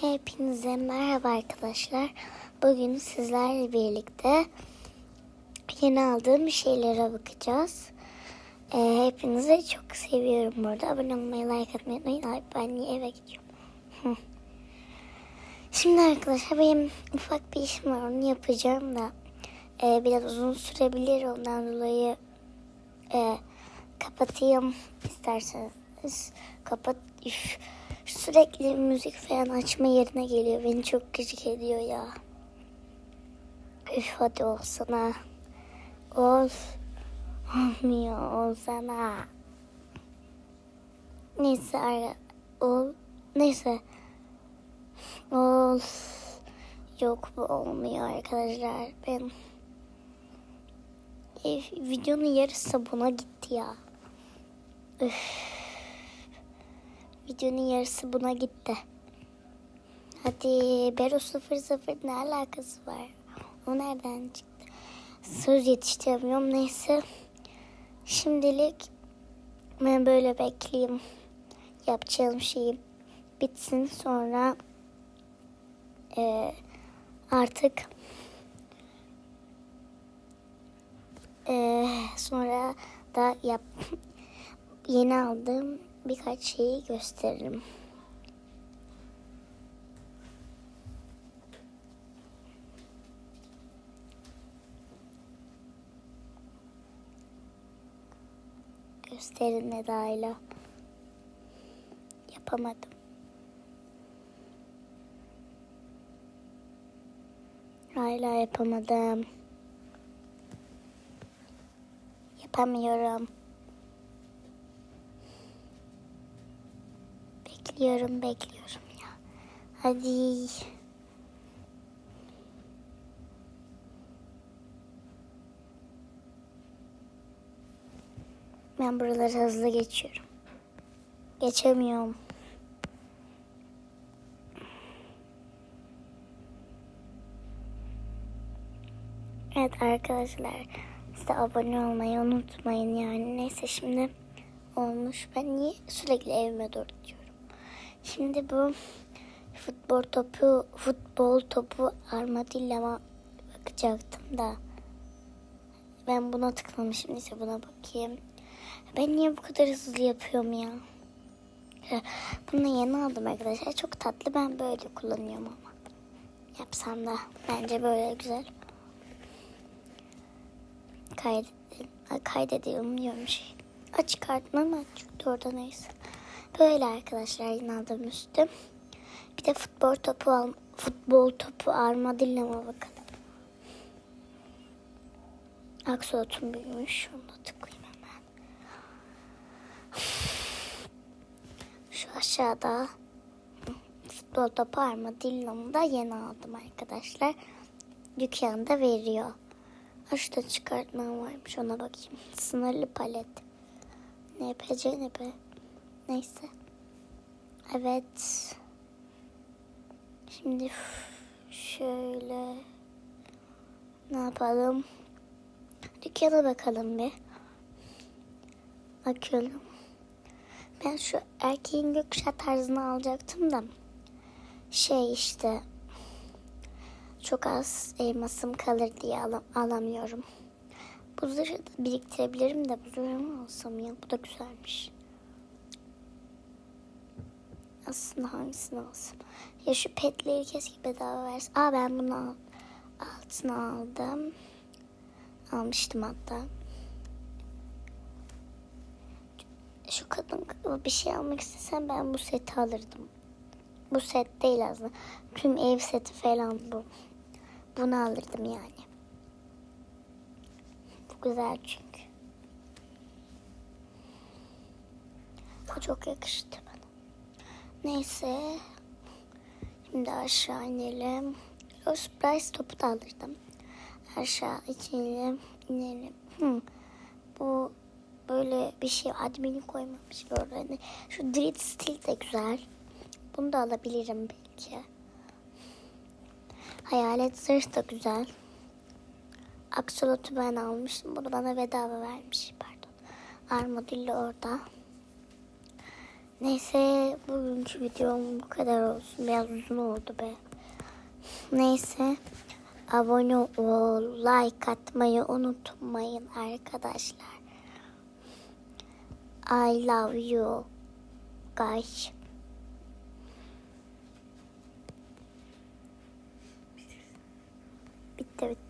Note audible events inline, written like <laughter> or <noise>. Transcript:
Hepinize merhaba arkadaşlar. Bugün sizlerle birlikte yeni aldığım şeylere bakacağız. Ee, hepinizi çok seviyorum burada. Abone olmayı, like atmayı unutmayın. Ay, ben niye eve gidiyorum? <laughs> Şimdi arkadaşlar benim ufak bir işim var. Onu yapacağım da e, biraz uzun sürebilir. Ondan dolayı e, kapatayım isterseniz. Kapat. Üf. Sürekli müzik falan açma yerine geliyor. Beni çok gıcık ediyor ya. Üf hadi olsana. Ol. Olmuyor olsana. Neyse ara. Ol. Neyse. Ol. Yok bu olmuyor arkadaşlar. Ben e, videonun yarısı buna gitti ya. Üf. Videonun yarısı buna gitti. Hadi Bero 00 ne alakası var? O nereden çıktı? Söz yetiştiremiyorum neyse. Şimdilik ben böyle bekleyeyim. Yapacağım şeyi bitsin sonra e, artık e, sonra da yap <laughs> yeni aldığım birkaç şeyi gösteririm. Gösterin Eda'yla. Yapamadım. Hala yapamadım. Yapamıyorum. Bekliyorum, bekliyorum ya. Hadi. Ben buraları hızlı geçiyorum. Geçemiyorum. Evet arkadaşlar siz de abone olmayı unutmayın yani. Neyse şimdi olmuş. Ben niye sürekli evime doğru gidiyorum? Şimdi bu futbol topu futbol topu armadillama bakacaktım da ben buna tıklamışım. Neyse buna bakayım. Ben niye bu kadar hızlı yapıyorum ya? Bunu yeni aldım arkadaşlar. Çok tatlı. Ben böyle kullanıyorum ama. Yapsam da bence böyle güzel. Kaydedelim. Kaydediyorum diyorum şey. Aç kartını mı çıktı orada neyse. Böyle arkadaşlar yine aldım üstü. Bir de futbol topu al futbol topu armadillama bakalım. Aksolotun büyümüş. Onu da tıklayayım hemen. <sighs> Şu aşağıda futbol topu armadillamı da yeni aldım arkadaşlar. Dükkanda veriyor. Şurada çıkartmam varmış ona bakayım. Sınırlı palet. NPC ne be? Neyse. Evet. Şimdi şöyle ne yapalım? Dükkana bakalım bir. Bakıyorum. Ben şu erkeğin gökkuşağı tarzını alacaktım da şey işte çok az elmasım kalır diye alam alamıyorum. Bu zırhı da biriktirebilirim de bu zırhı mı alsam ya? Bu da güzelmiş. Aslında hangisini alsam? Ya şu petleri keşke bedava versin. Aa ben bunu al altına aldım. Almıştım hatta. Şu kadın bir şey almak istesem ben bu seti alırdım. Bu set değil aslında. Tüm ev seti falan bu. Bunu alırdım yani. Bu güzel çünkü. Bu çok yakıştı. Neyse. Şimdi aşağı inelim. O surprise topu da alırdım. Aşağı inelim. inelim. Hı. Bu böyle bir şey admini koymamış orada. Şu Dread Steel de güzel. Bunu da alabilirim belki. Hayalet zırh da güzel. Aksolot'u ben almıştım. Bunu bana bedava vermiş. Pardon. Armadillo orada. Neyse bugünkü videom bu kadar olsun. Biraz uzun oldu be. Neyse abone ol, like atmayı unutmayın arkadaşlar. I love you guys. Bitti bitti.